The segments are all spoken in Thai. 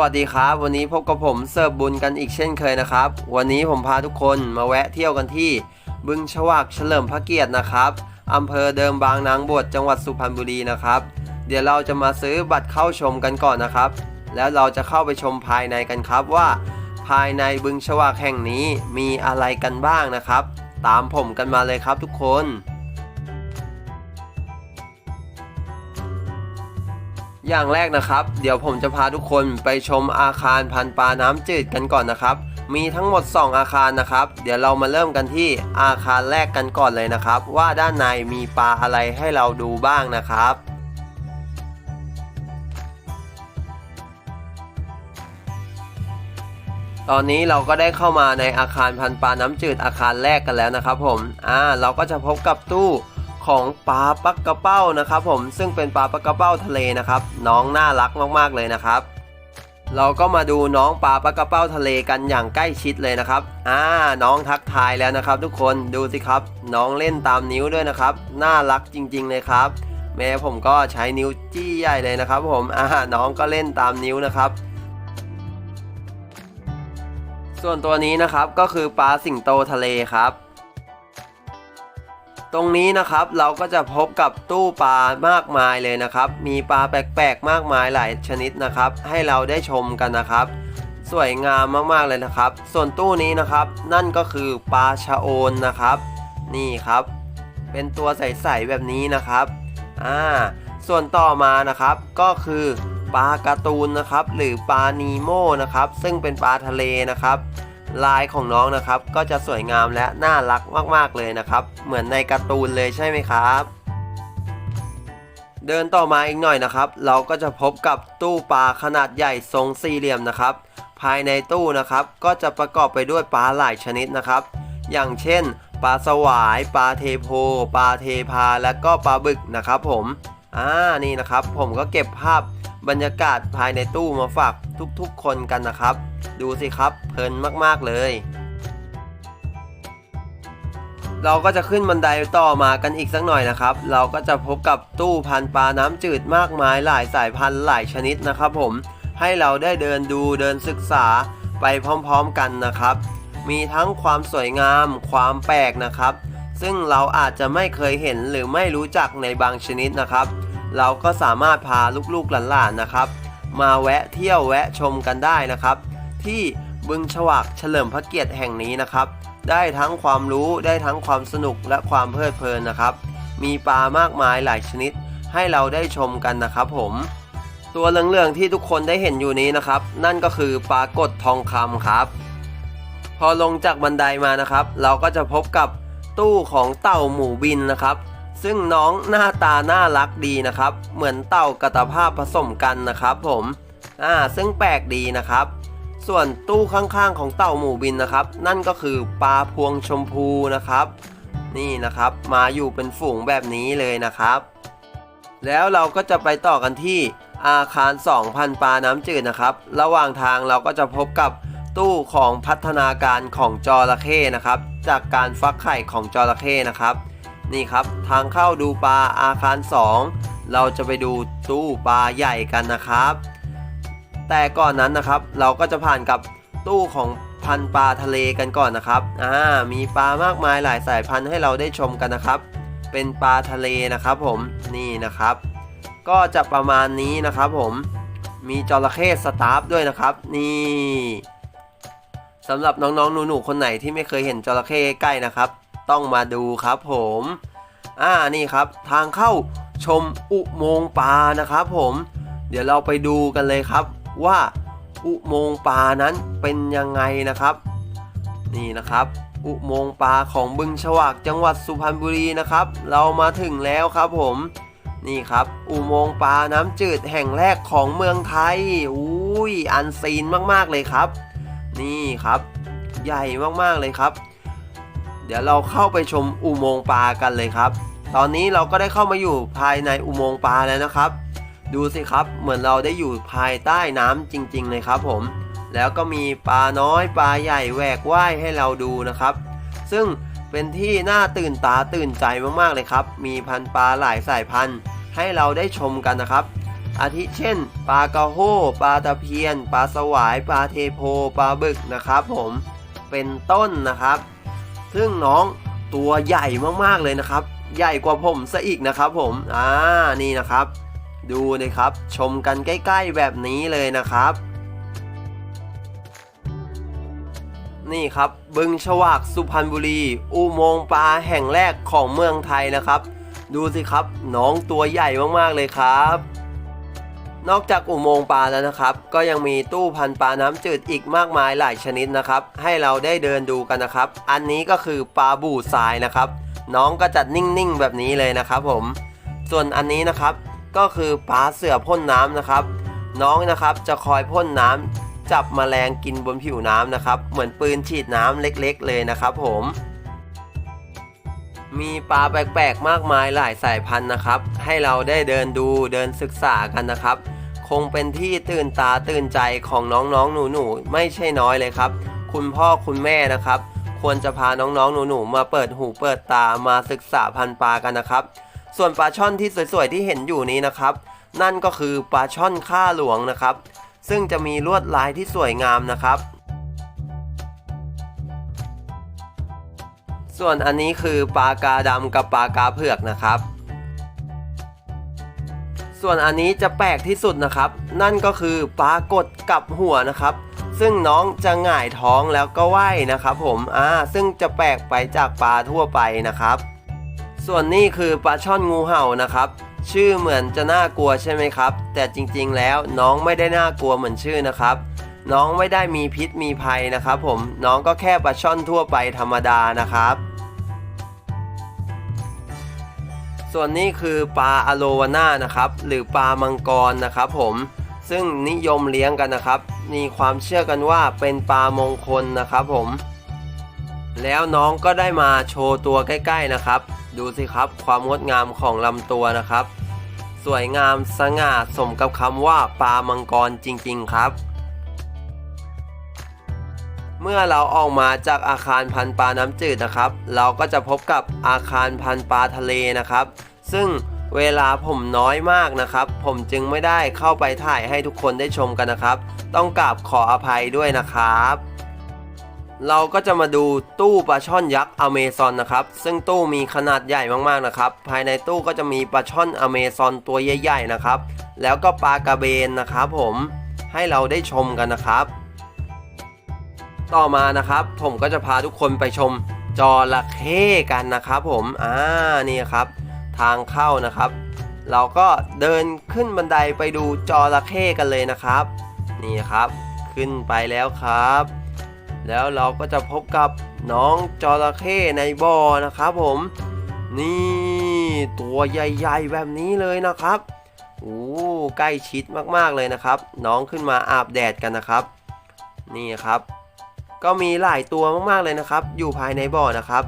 วัสดีครับ วันนี้พบกับผมเสิร์ฟบุญกันอีกเช่นเคยนะครับ วันนี้ผมพาทุกคนมาแวะเที่ยวกันที่ บึงฉวากเฉลิมพระเกียรตินะครับอำเภอเดิมบางนางบวชจังหวัดสุพรรณบุรีนะครับ เดี๋ยวเราจะมาซื้อบัตรเข้าชมกันก่อนนะครับ แล้วเราจะเข้าไปชมภายในกันครับว่า ภายในบึงฉวากแห่งนี้มีอะไรกันบ้างนะครับ ตามผมกันมาเลยครับทุกคน อย่างแรกนะครับ เดี๋ยวผมจะพาทุกคนไปชมอาคารพันปลาน้ำจืดกันก่อนนะครับ มีทั้งหมด 2 อาคารนะครับ เดี๋ยวเรามาเริ่มกันที่อาคารแรกกันก่อนเลยนะครับ ว่าด้านในมีปลาอะไรให้เราดูบ้างนะครับตอนนี้เราก็ได้เข้ามาในอาคารพันปลาน้ำจืดอาคารแรกกันแล้วนะครับผม อ่า เราก็จะพบกับตู้ ของปลาปักกระเป้านะครับ ผมซึ่งเป็นปลาปักกระเป้าทะเลนะครับ น้องน่ารักมากๆเลยนะครับ เราก็มาดูน้องปลาปักกระเป้าทะเลกันอย่างใกล้ชิดเลยนะครับอ่าน้องทักทายแล้วนะครับ ทุกคนดูสิครับ น้องเล่นตามนิ้วด้วยนะครับ น่ารักจริง ๆ เลยครับ แม่ผมก็ใช้นิ้วจี้ใหญ่เลยนะครับ ผมอ่าน้องก็เล่นตามนิ้วนะครับส่วนตัวนี้นะครับก็คือปลาสิงโตทะเลครับ ตรงนี้นะครับเราก็จะพบกับตู้ปลามากมายเลยนะครับ มีปลาแปลกๆมากมายหลายชนิดนะครับ ให้เราได้ชมกันนะครับ สวยงามมากๆเลยนะครับ ส่วนตู้นี้นะครับ นั่นก็คือปลาชะโอนนะครับ นี่ครับ เป็นตัวใสๆแบบนี้นะครับอ่าส่วนต่อมานะครับก็คือปลาการ์ตูนนะครับ หรือปลานีโมนะครับ ซึ่งเป็นปลาทะเลนะครับ ลายของน้องนะครับ ก็จะสวยงามและน่ารักมากๆเลยนะครับ เหมือนในการ์ตูนเลยใช่ไหมครับเดินต่อมาอีกหน่อยนะครับ เราก็จะพบกับตู้ปลาขนาดใหญ่ทรงสี่เหลี่ยมนะครับ ภายในตู้นะครับก็จะประกอบไปด้วยปลาหลายชนิดนะครับ อย่างเช่น ปลาสวายปลาเทโพปลาเทพาและก็ปลาบึกนะครับ ผมอ่านี่นะครับ ผมก็เก็บภาพบรรยากาศภายในตู้มาฝาก ทุกๆ คนกันนะครับ ดูสิครับเพลินมากๆเลย เราก็จะขึ้นบันไดต่อมากันอีกสักหน่อยนะครับ เราก็จะพบกับตู้พันปลาน้ำจืดมากมายหลายสายพันธุ์หลายชนิดนะครับ ผมให้เราได้เดินดูเดินศึกษาไปพร้อมๆกันนะครับ มีทั้งความสวยงามความแปลกนะครับ ซึ่งเราอาจจะไม่เคยเห็นหรือไม่รู้จักในบางชนิดนะครับ เราก็สามารถพาลูกๆหลานๆนะครับ มาแวะเที่ยวแวะชมกันได้นะครับ ที่บึงฉวากเฉลิมพระเกียรติแห่งนี้นะครับ ได้ทั้งความรู้ได้ทั้งความสนุกและความเพลิดเพลินนะครับ มีปลามากมายหลายชนิด ให้เราได้ชมกันนะครับผม ตัวเหลืองๆที่ทุกคนได้เห็นอยู่นี้นะครับ นั่นก็คือปลากดทองคำครับ พอลงจากบันไดมานะครับ เราก็จะพบกับตู้ของเต่าหมูบินนะครับ ซึ่งน้องหน้าตาน่ารักดีนะครับ เหมือนเต่ากตภาพผสมกันนะครับผมอ่าซึ่งแปลกดีนะครับ ส่วนตู้ข้างๆของเต่าหมูบินนะครับ นั่นก็คือปลาพวงชมพูนะครับ นี่นะครับมาอยู่เป็นฝูงแบบนี้เลยนะครับ แล้วเราก็จะไปต่อกันที่อาคาร 2,000 ปลาน้ำจืดนะครับ ระหว่างทางเราก็จะพบกับตู้ของพัฒนาการของจระเข้นะครับ จากการฟักไข่ของจระเข้นะครับ นี่ครับทางเข้าดูปลาอาคาร 2 เราจะไปดูตู้ปลาใหญ่กันนะครับ แต่ก่อนนั้นนะครับเราก็จะผ่านกับตู้ของพันปลาทะเลกันก่อนนะครับอ่ามีปลามากมายหลายสายพันธุ์ให้เราได้ชมกันนะครับ เป็นปลาทะเลนะครับผมนี่นะครับ ก็จะประมาณนี้นะครับผมมีจระเข้สตาฟด้วยนะครับนี่สำหรับน้องๆหนูๆคนไหนที่ไม่เคยเห็นจระเข้ใกล้นะครับ ต้องมาดูครับผมอ่านี่ครับทางเข้าชมอุโมงค์ปลานะครับผม เดี๋ยวเราไปดูกันเลยครับว่าอุโมงค์ปลานั้นเป็นยังไงนะครับ นี่นะครับอุโมงค์ปลาของบึงฉวากจังหวัดสุพรรณบุรีนะครับ เรามาถึงแล้วครับผมนี่ครับอุโมงค์ปลาน้ำจืดแห่งแรกของเมืองไทยอุ้ยอันซีนมากๆเลยครับ นี่ครับ ใหญ่มากๆเลยครับ เดี๋ยวเราเข้าไปชมอุโมงค์ปลากันเลยครับ ตอนนี้เราก็ได้เข้ามาอยู่ภายในอุโมงค์ปลาแล้วนะครับ ดูสิครับเหมือนเราได้อยู่ภายใต้น้ำจริง ๆ เลยครับผม แล้วก็มีปลาน้อยปลาใหญ่แหวกว่ายให้เราดูนะครับ ซึ่งเป็นที่น่าตื่นตาตื่นใจมากๆเลยครับ มีพันปลาหลายสายพันธุ์ ให้เราได้ชมกันนะครับ อาทิเช่น ปลากระโฮปลาตะเพียน ปลาสวาย ปลาเทโพ ปลาบึกนะครับผม เป็นต้นนะครับ ซึ่งน้องตัวใหญ่มากๆเลยนะครับ ใหญ่กว่าผมซะอีกนะครับผมอ่านี่นะครับ ดูเลยครับ ชมกันใกล้ ๆแบบนี้เลยนะครับ นี่ครับบึงฉวากสุพรรณบุรี อุโมงค์ปลาแห่งแรกของเมืองไทยนะครับ ดูสิครับน้องตัวใหญ่มากๆเลยครับ นอกจากอุโมงค์ปลาแล้วนะครับ ก็ยังมีตู้พันปลาน้ำจืดอีกมากมายหลายชนิดนะครับ ให้เราได้เดินดูกันนะครับ อันนี้ก็คือปลาบู่ทรายนะครับ น้องก็จะนิ่งๆแบบนี้เลยนะครับผม ส่วนอันนี้นะครับก็คือปลาเสือพ่นน้ำนะครับ น้องนะครับจะคอยพ่นน้ำจับแมลงกินบนผิวน้ำนะครับ เหมือนปืนฉีดน้ำเล็กๆ เลยนะครับผม มีปลาแปลกๆมากมายหลายสายพันธุ์นะครับ ให้เราได้เดินดูเดินศึกษากันนะครับ คงเป็นที่ตื่นตาตื่นใจของน้องๆหนูๆไม่ใช่น้อยเลยครับ คุณพ่อคุณแม่นะครับ ควรจะพาน้องๆหนูๆมาเปิดหูเปิดตามาศึกษาพันธุ์ปลากันนะครับ ส่วนปลาช่อนที่สวยๆที่เห็นอยู่นี้นะครับ นั่นก็คือปลาช่อนข้าหลวงนะครับ ซึ่งจะมีลวดลายที่สวยงามนะครับ ส่วนอันนี้คือปลากาดำกับปลากาเผือกนะครับ ส่วนอันนี้จะแปลกที่สุดนะครับ นั่นก็คือปลากดกับหัวนะครับ ซึ่งน้องจะหง่ายท้องแล้วก็ว่ายนะครับผมอ่าซึ่งจะแปลกไปจากปลาทั่วไปนะครับ ส่วนนี้คือปลาช่อนงูเห่านะครับ ชื่อเหมือนจะน่ากลัวใช่ไหมครับ แต่จริงๆแล้วน้องไม่ได้น่ากลัวเหมือนชื่อนะครับน้องไม่ได้มีพิษมีภัยนะครับผมน้องก็แค่ปลาช่อนทั่วไปธรรมดานะครับ ส่วนนี้คือปลาอะโลวาน่านะครับ หรือปลามังกรนะครับผมซึ่งนิยมเลี้ยงกันนะครับ มีความเชื่อกันว่าเป็นปลามงคลนะครับผม แล้วน้องก็ได้มาโชว์ตัวใกล้ๆนะครับ ดูสิครับความงดงามของลำตัวนะครับ สวยงามสง่าสมกับคำว่าปลามังกรจริงๆครับ เมื่อเราออกมาจากอาคารพันปลาน้ำจืดนะครับ เราก็จะพบกับอาคารพันปลาทะเลนะครับ ซึ่งเวลาผมน้อยมากนะครับ ผมจึงไม่ได้เข้าไปถ่ายให้ทุกคนได้ชมกันนะครับ ต้องกราบขออภัยด้วยนะครับ เราก็จะมาดูตู้ปลาช่อนยักษ์อเมซอนนะครับ ซึ่งตู้มีขนาดใหญ่มากๆนะครับ ภายในตู้ก็จะมีปลาช่อนอเมซอนตัวใหญ่ๆนะครับ แล้วก็ปลากระเบนนะครับ ผมให้เราได้ชมกันนะครับ ต่อมานะครับ ผมก็จะพาทุกคนไปชมจระเข้กันนะครับ ผมอ่านี่ครับ ทางเข้านะครับ เราก็เดินขึ้นบันไดไปดูจระเข้กันเลยนะครับ นี่ครับ ขึ้นไปแล้วครับ แล้วเราก็จะพบกับน้องจระเข้ในบ่อนะครับ ผม นี่ตัวใหญ่ๆแบบนี้เลยนะครับโอ้ใกล้ชิดมากๆเลยนะครับ น้องขึ้นมาอาบแดดกันนะครับ นี่ครับ ก็มีหลายตัวมากๆเลยนะครับ อยู่ภายในบ่อนะครับ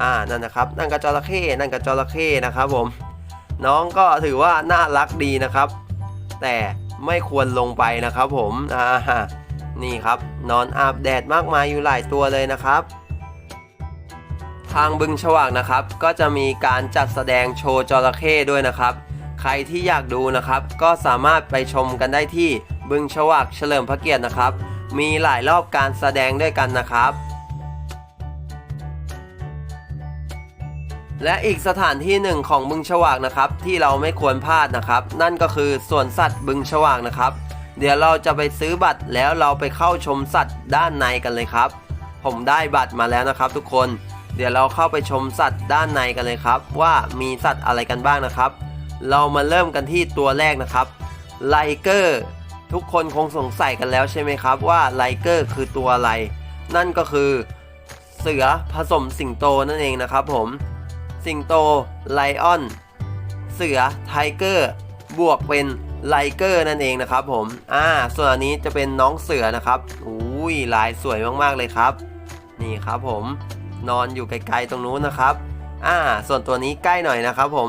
อ่า นั่นนะครับ นั่นก็จระเข้ นั่นก็จระเข้นะครับผม น้องก็ถือว่าน่ารักดีนะครับ แต่ไม่ควรลงไปนะครับผม อ่า นี่ครับ นอนอาบแดดมากมายอยู่หลายตัวเลยนะครับ ทางบึงฉวากนะครับ ก็จะมีการจัดแสดงโชว์จระเข้ด้วยนะครับ ใครที่อยากดูนะครับ ก็สามารถไปชมกันได้ที่บึงฉวากเฉลิมพระเกียรตินะครับ มีหลายรอบการแสดงด้วยกันนะครับ และอีกสถานที่หนึ่งของบึงฉวากนะครับ ที่เราไม่ควรพลาดนะครับ นั่นก็คือสวนสัตว์บึงฉวากนะครับ เดี๋ยวเราจะไปซื้อบัตรแล้วเราไปเข้าชมสัตว์ด้านในกันเลยครับ ผมได้บัตรมาแล้วนะครับ ทุกคน เดี๋ยวเราเข้าไปชมสัตว์ด้านในกันเลยครับ ว่ามีสัตว์อะไรกันบ้างนะครับ เรามาเริ่มกันที่ตัวแรกนะครับไลเกอร์ ทุกคนคงสงสัยกันแล้วใช่ไหมครับว่าไลเกอร์คือตัวอะไร นั่นก็คือเสือผสมสิงโตนั่นเองนะครับผม สิงโตไลออน เสือไทเกอร์บวกเป็นไลเกอร์นั่นเองนะครับผม อ่า ส่วนอันนี้จะเป็นน้องเสือนะครับอุ้ยลายสวยมากๆเลยครับ นี่ครับผม นอนอยู่ไกลๆตรงนู้นนะครับ อ่า ส่วนตัวนี้ใกล้หน่อยนะครับผม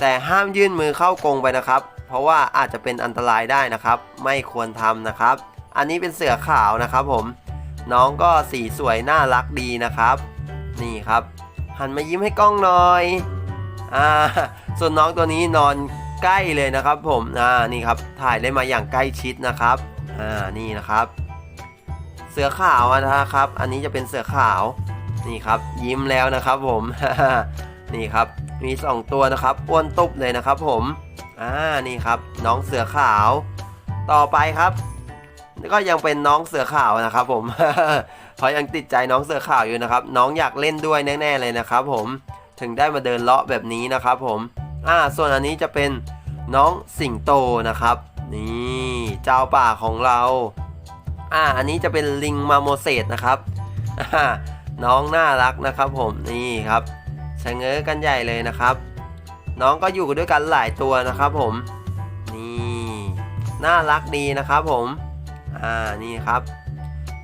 แต่ห้ามยื่นมือเข้ากรงไปนะครับ เพราะว่าอาจจะเป็นอันตรายได้นะครับ ไม่ควรทำนะครับ อันนี้เป็นเสือขาวนะครับผม น้องก็สีสวยน่ารักดีนะครับ นี่ครับหันมายิ้มให้กล้องหน่อยอ่าส่วนน้องตัวนี้นอนใกล้เลยนะครับผมอ่านี่ครับถ่ายได้มาอย่างใกล้ชิดนะครับอ่านี่นะครับ เสือขาวนะครับ อันนี้จะเป็นเสือขาวนี่ครับยิ้มแล้วนะครับผมนี่ครับมีสองตัวนะครับอ้วนตุบเลยนะครับผม อ่านี่ครับ น้องเสือขาว ต่อไปครับก็ยังเป็นน้องเสือขาวนะครับ ผมเพราะยังติดใจน้องเสือขาวอยู่นะครับ น้องอยากเล่นด้วยแน่ๆเลยนะครับ ผมถึงได้มาเดินเลาะแบบนี้นะครับ ผมอ่าส่วนอันนี้จะเป็นน้องสิงโตนะครับ นี่เจ้าป่าของเราอ่าอันนี้จะเป็นลิงมาโมเสสนะครับน้องน่ารักนะครับ ผมนี่ครับชะเง้อกันใหญ่เลยนะครับ น้องก็อยู่ด้วยกันหลายตัวนะครับผม นี่น่ารักดีนะครับผม อ่านี่ครับ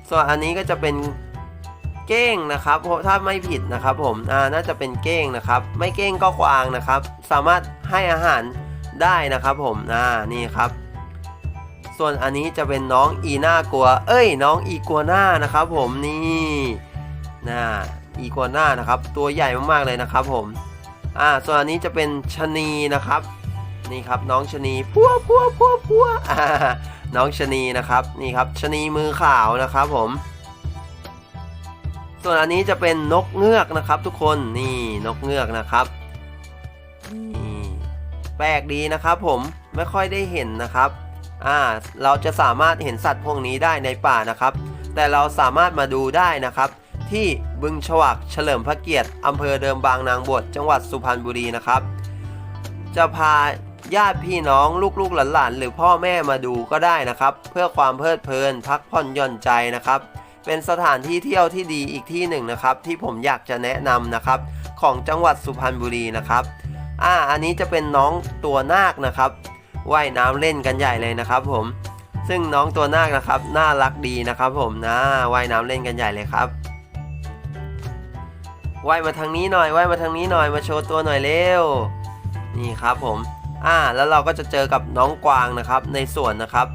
ส่วนอันนี้ก็จะเป็นเก้งนะครับถ้าไม่ผิดนะครับผมอ่าน่าจะเป็นเก้งนะครับ ไม่เก้งก็กวางนะครับ สามารถให้อาหารได้นะครับผมอ่านี่ครับ ส่วนอันนี้จะเป็นน้องอีน่ากลัว เอ้ย น้องอีกัวน่านะครับผมนี่น่าอีกัวน่านะครับ ตัวใหญ่มากๆเลยนะครับผม อ่าส่วนอันนี้จะเป็นชะนีนะครับ นี่ครับน้องชะนีพัวพัวพัวพัวน้องชะนีนะครับ นี่ครับชะนีมือขาวนะครับผม ส่วนอันนี้จะเป็นนกเงือกนะครับ ทุกคนนี่นกเงือกนะครับนี่แปลกดีนะครับผมไม่ค่อยได้เห็นนะครับอ่าเราจะสามารถเห็นสัตว์พวกนี้ได้ในป่านะครับ แต่เราสามารถมาดูได้นะครับ ที่บึงฉวักเฉลิมพระเกียรติอำเภอเดิมบางนางบวชจังหวัดสุพรรณบุรีนะครับ จะพาญาติพี่น้องลูกๆหลานๆ หรือพ่อแม่มาดูก็ได้นะครับ เพื่อความเพลิดเพลินพักผ่อนหย่อนใจนะครับ เป็นสถานที่เที่ยวที่ดีอีกที่หนึ่งนะครับ ที่ผมอยากจะแนะนำนะครับ ของจังหวัดสุพรรณบุรีนะครับอ่าอันนี้จะเป็นน้องตัวนาคนะครับว่ายน้ำเล่นกันใหญ่เลยนะครับ ผมซึ่งน้องตัวนาคนะครับ น่ารักดีนะครับ ผมนะว่ายน้ำเล่นกันใหญ่เลยครับ ว่ายมาทางนี้หน่อยว่ายมาทางนี้หน่อยมาโชว์ตัวหน่อยเร็วนี่ครับผมอ่าแล้วเราก็จะเจอกับน้องกวางนะครับ ในสวนนะครับ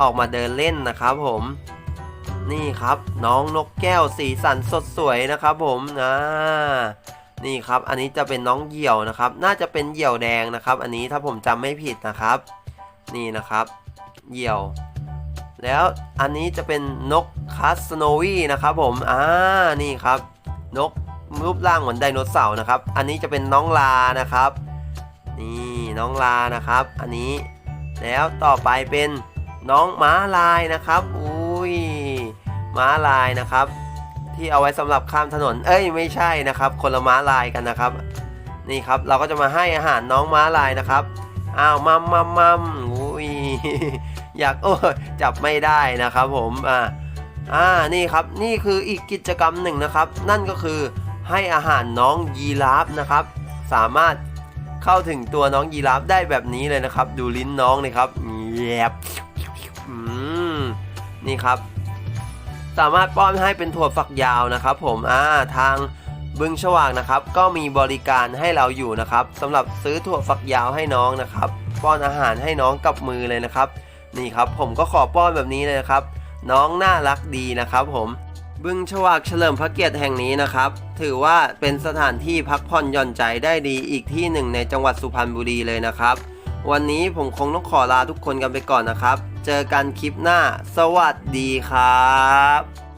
ออกมาเดินเล่นนะครับผมนี่ครับน้องนกแก้วสีสันสดสวยนะครับ ผมนะนี่ครับอันนี้จะเป็นน้องเหยี่ยวนะครับ น่าจะเป็นเหยี่ยวแดงนะครับ อันนี้ถ้าผมจำไม่ผิดนะครับ นี่นะครับ เหยี่ยว แล้วอันนี้จะเป็นนกคัสโนวีนะครับผมอ่านี่ครับ นก รูปร่างเหมือนไดโนเสาร์นะครับ อันนี้จะเป็นน้องลานะครับ นี่น้องลานะครับ อันนี้แล้วต่อไปเป็นน้องม้าลายนะครับ อุ้ยม้าลายนะครับ ที่เอาไว้สำหรับข้ามถนน เอ้ยไม่ใช่นะครับ คนละม้าลายกันนะครับ นี่ครับเราก็จะมาให้อาหารน้องม้าลายนะครับอ้าวมัมมัมมัมอุ้ยอยากโอ้ยจับไม่ได้นะครับผมอ่าอ่านี่ครับนี่คืออีกกิจกรรมหนึ่งนะครับ นั่นก็คือ ให้อาหารน้องยีราฟนะครับ สามารถเข้าถึงตัวน้องยีราฟได้แบบนี้เลยนะครับ ดูลิ้นน้องเลยครับแยบนี่ครับ สามารถป้อนให้เป็นถั่วฝักยาวนะครับ ผมอ่าทางบึงฉวากนะครับ ก็มีบริการให้เราอยู่นะครับสำหรับซื้อถั่วฝักยาวให้น้องนะครับ ป้อนอาหารให้น้องกับมือเลยนะครับ นี่ครับ ผมก็ขอป้อนแบบนี้เลยนะครับ น้องน่ารักดีนะครับ ผม บึงฉวากเฉลิมพระเกียรติแห่งนี้นะครับ ถือว่าเป็นสถานที่พักผ่อนหย่อนใจได้ดีอีกที่หนึ่งในจังหวัดสุพรรณบุรีเลยนะครับ วันนี้ผมคงต้องขอลาทุกคนกันไปก่อนนะครับ เจอกันคลิปหน้า สวัสดีครับ